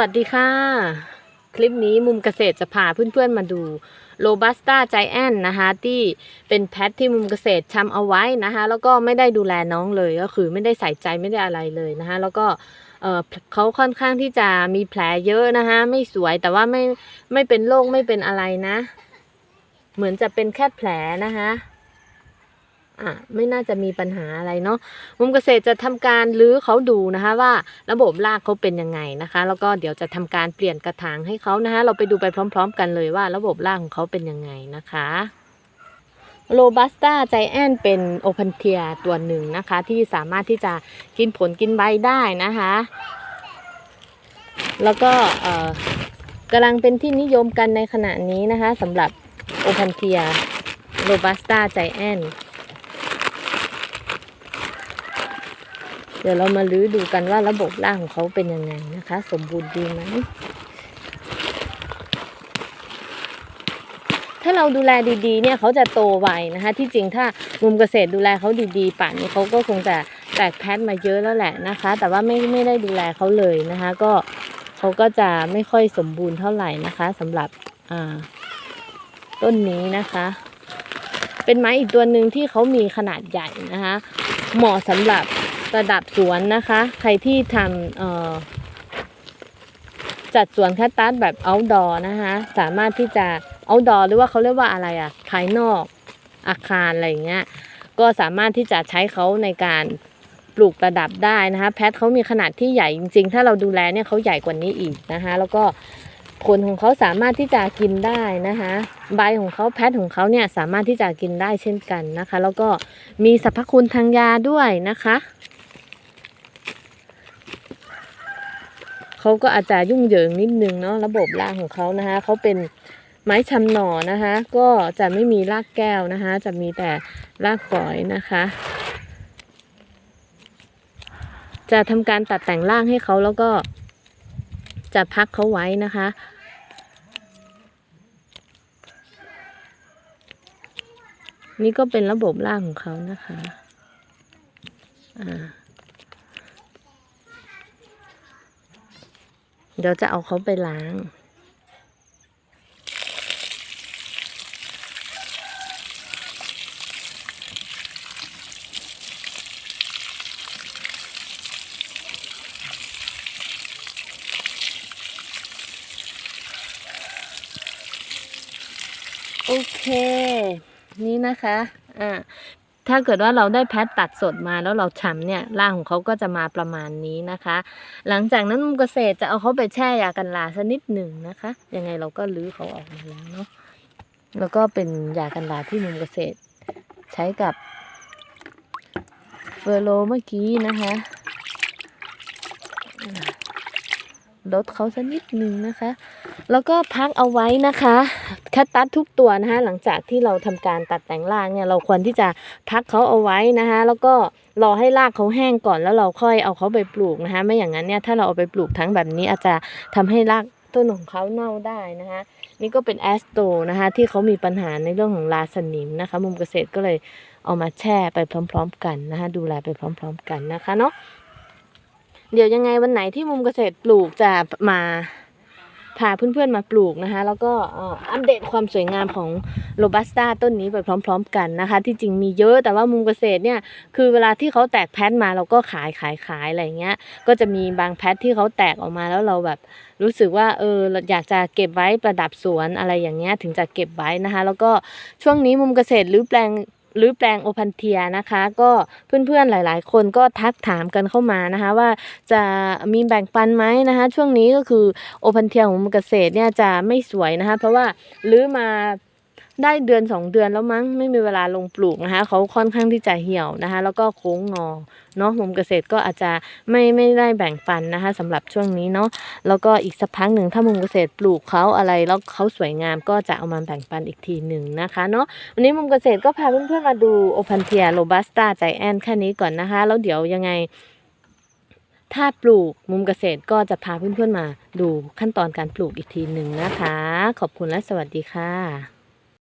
วัสดีค่ะ คลิปนี้มุมเกษตรจะพาเพื่อนๆมาดูโ o บัสต้าใจแอนนะคะที่เป็นแพทที่มุมเกษตรทำเอาไว้นะคะ แล้วก็ไม่ได้ดูแลน้องเลยก็คือไม่ได้ใส่ใจไม่ได้อะไรเลยนะคะแล้วก็เออเขาค่อนข้างที่จะมีแผลเยอะนะคะไม่สวยแต่ว่าไม่ไม่เป็นโรคไม่เป็นอะไรนะ เหมือนจะเป็นแค่แผลนะคะ อะไม่น่าจะมีปัญหาอะไรเนาะมุมเกษตรจะทำการรื้อเขาดูนะคะว่าระบบรากเขาเป็นยังไงนะคะ แล้วก็เดี๋ยวจะทำการเปลี่ยนกระถางให้เขานะคะ เราไปดูไปพร้อม ๆ กันเลยว่าระบบรากของเขาเป็นยังไงนะคะโรบัสต้าใจแอนเป็นโอพันเทียตัวหนึ่งนะคะ ที่สามารถที่จะกินผลกินใบได้นะคะ แล้วก็เอ่อกำลังเป็นที่นิยมกันในขณะนี้นะคะสำหรับโอพันเทียโรบัสต้าใจแอน เดี๋ยวเรามาลื้อดูกันว่าระบบรากของเขาเป็นยังไงนะคะ สมบูรณ์ดีไหมถ้าเราดูแลดีๆ เนี่ยเขาจะโตไวนะคะ ที่จริงถ้ามุมเกษตรดูแลเขาดีๆ ป่านนี้เขาก็คงจะแตกแพทมาเยอะแล้วแหละนะคะ แต่ว่าไม่ไม่ได้ดูแลเขาเลยนะคะ ก็เขาก็จะไม่ค่อยสมบูรณ์เท่าไหร่นะคะสำหรับอ่าต้นนี้นะคะ เป็นไม้อีกตัวหนึ่งที่เขามีขนาดใหญ่นะคะ เหมาะสำหรับ ระดับสวนนะคะ ใครที่ทำจัดสวนคัตตัสแบบ outdoor นะคะ สามารถที่จะ outdoor หรือว่าเขาเรียกว่าอะไรอะภายนอกอาคารอะไรอย่างเงี้ย ก็สามารถที่จะใช้เขาในการปลูกระดับได้นะคะ แพทเขามีขนาดที่ใหญ่จริง ๆ ถ้าเราดูแลเนี่ยเขาใหญ่กว่านี้อีกนะคะ แล้วก็ผลของเขาสามารถที่จะกินได้นะคะ ใบของเขาแพทของเขาเนี่ยสามารถที่จะกินได้เช่นกันนะคะ แล้วก็มีสรรพคุณทางยาด้วยนะคะ เขาก็อาจจะยุ่งเหยิงนิดนึงเนาะระบบรากของเขานะคะเขาเป็นไม้ชำหน่อนะคะ ก็จะไม่มีรากแก้วนะคะ จะมีแต่รากฝอยนะคะ จะทำการตัดแต่งรากให้เขาแล้วก็จะพักเขาไว้นะคะ นี่ก็เป็นระบบรากของเขานะคะ อ่า เดี๋ยวจะเอาเขาไปล้าง โอเค นี่นะคะ อ่า ถ้าเกิดว่าเราได้แพทตัดสดมาแล้วเราฉ่ำเนี่ยร่างของเขาก็จะมาประมาณนี้นะคะ หลังจากนั้นมุมเกษตรจะเอาเขาไปแช่ยากันราสักนิดหนึ่งนะคะ ยังไงเราก็ลื้อเขาออกมาแล้วเนาะแล้วก็เป็นยากันราที่มุมเกษตร ใช้กับเฟอร์โลเมื่อกี้นะคะลดเขาสักนิดหนึ่งนะคะ แล้วก็พักเอาไว้นะคะคัตตัสทุกตัวนะคะหลังจากที่เราทำการตัดแต่งรากเนี่ยเราควรที่จะพักเขาเอาไว้นะคะแล้วก็รอให้รากเขาแห้งก่อนแล้วเราค่อยเอาเขาไปปลูกนะคะไม่อย่างนั้นเนี่ยถ้าเราเอาไปปลูกทั้งแบบนี้อาจจะทำให้รากต้นของเขาเน่าได้นะคะนี่ก็เป็นแอสโตนะคะที่เขามีปัญหาในเรื่องของราสนิมนะคะ มุมเกษตรก็เลยเอามาแช่ไปพร้อม ๆ กันนะคะดูแลไปพร้อม ๆ กันนะคะเนาะเดี๋ยวยังไงวันไหนที่มุมเกษตรปลูกจะมา พาเพื่อนๆมาปลูกนะคะ แล้วก็อัปเดตความสวยงามของโรบัสต้าต้นนี้ไปพร้อม ๆ กันนะคะ ที่จริงมีเยอะแต่ว่ามุมเกษตรเนี่ยคือเวลาที่เขาแตกแพทมาเราก็ขายขายขายอะไรเงี้ย ก็จะมีบางแพทที่เขาแตกออกมาแล้วเราแบบรู้สึกว่าเอออยากจะเก็บไว้ประดับสวนอะไรอย่างเงี้ยถึงจะเก็บไว้นะคะ แล้วก็ช่วงนี้มุมเกษตรหรือแปลง หรือแปลงโอพันเทียนะคะ ก็เพื่อนๆหลาย ๆ คนก็ทักถามกันเข้ามานะคะ ว่าจะมีแบ่งปันไหมนะคะ ช่วงนี้ก็คือโอพันเทียของมุมเกษตรเนี่ยจะไม่สวยนะคะ เพราะว่ารื้อมา ได้เดือนสองเดือนแล้วมั้งไม่มีเวลาลงปลูกนะคะเขาค่อนข้างที่จะเหี่ยวนะคะ แล้วก็โค้งงอเนาะมุมเกษตรก็อาจจะไม่ไม่ได้แบ่งปันนะคะสำหรับช่วงนี้เนาะแล้วก็อีกสักพักหนึ่งถ้ามุมเกษตรปลูกเขาอะไรแล้วเขาสวยงามก็จะเอามาแบ่งปันอีกทีหนึ่งนะคะเนาะวันนี้มุมเกษตรก็พาเพื่อนๆมาดูโอพันเทียโรบัสตาใจแอนแค่นี้ก่อนนะคะ แล้วเดี๋ยวยังไงถ้าปลูกมุมเกษตรก็จะพาเพื่อนๆมาดูขั้นตอนการปลูกอีกทีหนึ่งนะคะ ขอบคุณและสวัสดีค่ะ